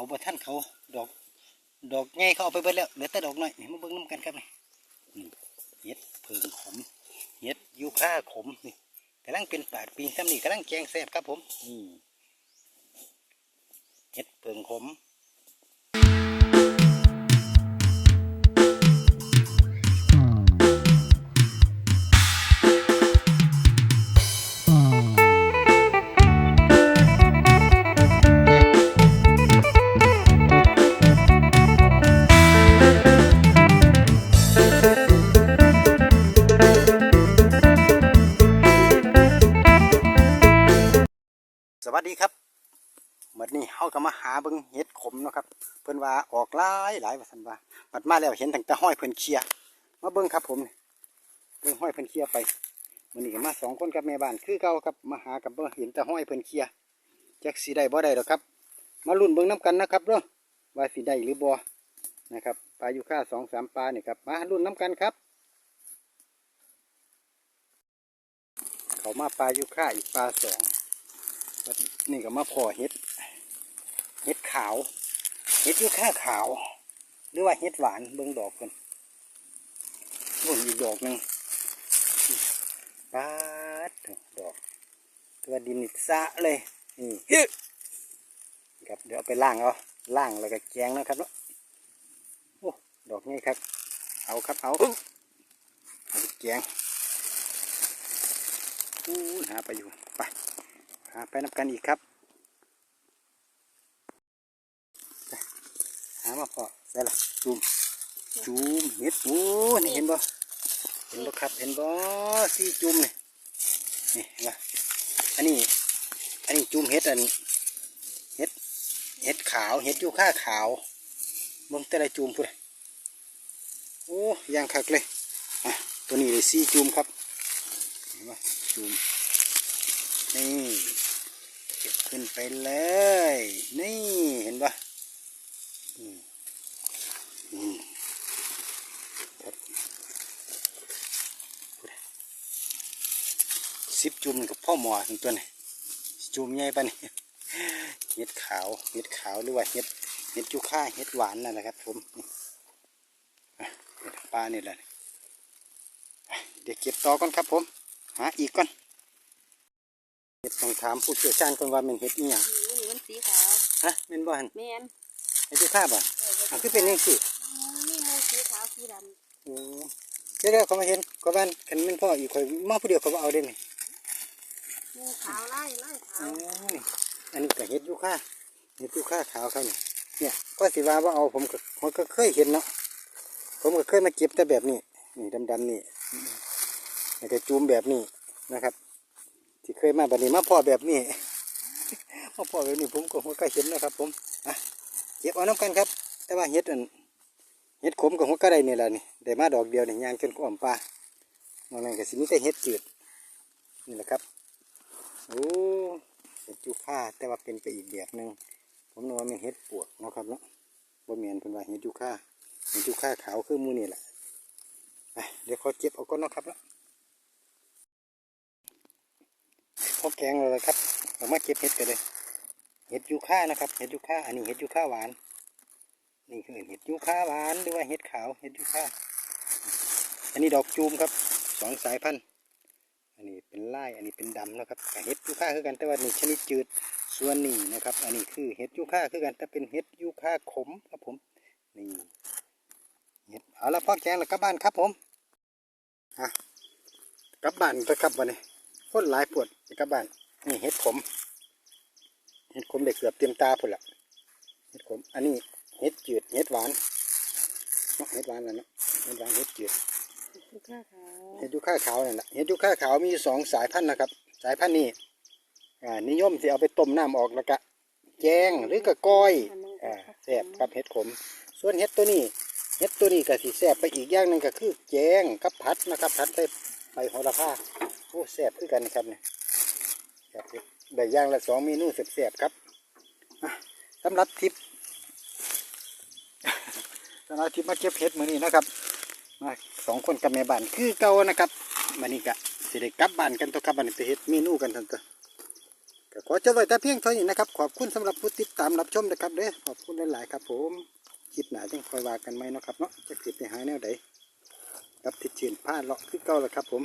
เอาบ่ท่านเขาดอก ดอกใหญ่เขาเอาไปเบิดแล้วเหลือแต่ดอกน้อยนี่มาเบิ้งน้ำกันครับนี่เห็ดเพิงขมเห็ดยูคาขมนี่กำลังเป็นปาดปีซ้ำนี่กำลังแกงแซ่บครับผมนี่เห็ดเพิงขม วัสดีครับบัดนี้เฮาก็มาหาเบิ่งเห็ดขมเนาะครับ เพิ่อนว่าออกหลายหลายว่าสันว่าบัดมาแล้วเห็นตั้งแต่ห้อยเพิ่อนเคลียมาเบิ่งครับผมเบิ่งห้อยเพิ่อนเคลียไปมื้อนี้มาสองคนกับแม่บ้านคือเก่าครับมาหากับเบ่เห็นแต่ห้อยเพิ่อนเคลียจักสิได้บ่ได้ดอกครับ มาลุ้นเบิ่งน้กันนะครับเด้อว่าสิได้หรือบ่นะครับปลาอยู่ค่าสองสามปลาเนี่ยครับมาลุ้นน้กันครับ เขามาปลาอยู่ค่าอีกปลาสอง นี่ก็มาพอเห็ด เห็ดขาว เห็ดยูค่าขาว หรือว่าเห็ดหวานเบิ่งดอกกันบ่นอีกดอกหนึ่งปาดดอก ตัวดินนิสะเลย นี่ฮึครับเดี๋ยวเอาไปล่างเอาล่างแล้วก็แกงนะครับเนาะโอ้ดอกนี้ครับ เอาครับเอาเอาไปแกงอู้หาไปอยู่ไป หาไปนับกันอีกครับ หามาพอได้ละจูมจูมเห็ดโอ้นี่เห็นบ่เห็นบ่ครับเห็นบ่สี่จุ่มนี่นี่เห็นบ่อันนี้ อันนี้จุ่มเห็ดอันเห็ดเห็ดขาวเห็ดยูค่าขาวเบิ่งแต่ละจุ่มพุ่นโอ้ยางคักเลยอะตัวนี้เลยสี่จุ่มครับเห็นบ่จุ่ม นี่เก็บขึ้นไปเลย นี่เห็นปะอืมอืมครับสิบจุ่มกับพ่อหมอถึงตัวนี้จุ่มใหญ่ปะนี่เห็ดขาวเห็ดขาวหรือว่าเห็ดเห็ดจุค่าเห็ดหวานนั่นแหละครับผมปลาเนี่ยแหละอะเดี๋ยวเก็บต่อก่อนครับผม หาอีกก่อน เห็ดต้องถามผู้เชี่ยวชาญก่อนว่าเป็นเห็ดอีหยังนี่มันสีขาวฮะเป็นบ่หันแมนเห็ดจุค่าบ่เอออะคือเป็นยังสินี่มูสีขาวสีดโอ้เดี๋ยวเดี๋ยวเขามาเห็นก็บ้านกันเป็นพ่ออีกคนมาผู้เดียวเขาก็เอาได้นี่ำมูขาวไล่ไล่ขาอ๋อวนี่อันนี้ก็เห็ดยูค่าเห็ดยูค่าขาวครับนี่เนี่ยก็สิว่าว่าเอาผมก็ผมก็เคยเห็นเนาะผมก็เคยมาเก็บแต่แบบนี้นี่ดำๆนี่แล้วก็จูมแบบนี้นะครับ ที่เคยมาบัดนี้มาพ่อแบบนี้มาพ่อแบบนี้ผมก็ผมก็เห็นนะครับ ผมอะเก็บเอาน้ำกันครับ แต่ว่าเห็ดอันเห็ดขมกับหัวกระไดนี่แหละนี่ได้มาดอกเดียวนี่ยางจนอ้อมปลานอกนั้นก็สิมีแต่เห็ดจืดนี่แหละครับโอ้เห็ดจูค่าแต่ว่าเป็นไปอีกแบบหนึ่งผมนึกว่ามันเห็ดปวกเนาะครับเนาะบ่เมียนเป็นว่าเห็ดจูค่าเห็ดจูค่าขาวคือมูนี่แหละเดี๋ยวขอเก็บเอาก่อนเนาะครับเนาะ พบแกงเลยครับเรามาเก็บเห็ดกันเลย เห็ดยูค่านะครับ เห็ดยูค่าอันนี้เห็ดยูค่าหวาน นี่คือเห็ดยูค่าหวานหรือว่าเห็ดขาว เห็ดยูค่า อันนี้ดอกจูมครับ สองสายพันธุ์ อันนี้เป็นไลายอันนี้เป็นดำนะครับเห็ดยูค่าคือกันแต่ว่านี่ชนิดจืด ส่วนนี้นะครับ อันนี้คือเห็ดยูค่าคือกันแต่เป็นเห็ดยูค่าขมครับผม นี่เห็ดเอาละพ่อแกงแล้วกลับบ้านครับผมอะกลับบ้านจะกลับวันนี้ คนหลายปวดจะกลับบ้านนี่เห็ดขมเห็ดขมเด็กเกือบเต็มตาพุ่นละเห็ดขมอันนี้เห็ดจืดเห็ดหวานเนาะเห็ดหวานแล้วเนาะเห็ดหวานเห็ดจืดสีขาวขาวเห็ดยูค่าขาวนี่นแหละเห็ดยูค่าขาวมีอยู่สองสายพันธุ์นะครับ สายพันธุ์นี้อ่านิยมที่เอาไปต้มน้ำออกแล้วก็แกงหรือกะก้อยอ่าแซ่บกับเห็ดขม ส่วนเห็ดตัวนี้เห็ดตัวนี้ก็สิแซ่บไปอีกอย่างหนึ่งก็คือแกงกับผัดนะครับผัดใส่ใบโหระพา โอ้แซ่บคือกันครับเนี่ยครับได้ย่างละสองเมนูแซ่บๆครับสำหรับทิปสำหรับทิปมาเก็บเห็ดมือนี้นะครับ มาสองคนกับแม่บ้านคือเก่านะครับมันนี้กะสิได้กลับบ้านกันตัวครับบัดนไปเฮ็ดเมนูกันทันตัวก็ขอจบไว้แต่เพียงเท่านี้นะครับ ขอบคุณสำหรับผู้ติดตามรับชมนะครับเด้อขอบคุณหลายๆครับผมคลิปหนาจังคอยว่ากันไหมนะครับเนาะจะคลิปไปหาแนวใดกับติดเชียนผ้าเลาะคือเก่าแล้วครับผม